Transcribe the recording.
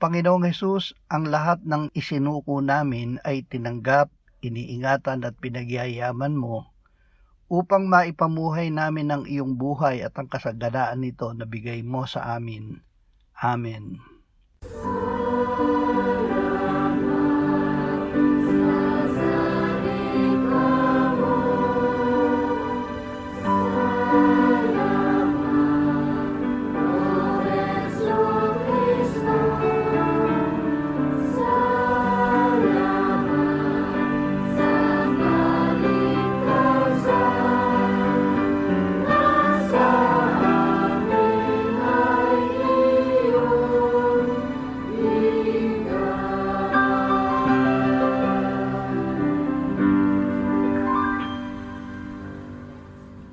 Panginoong Hesus, ang lahat ng isinuko namin ay tinanggap, iniingatan at pinagyayaman mo upang maipamuhay namin ang iyong buhay at ang kasaganaan nito na bigay mo sa amin. Amen.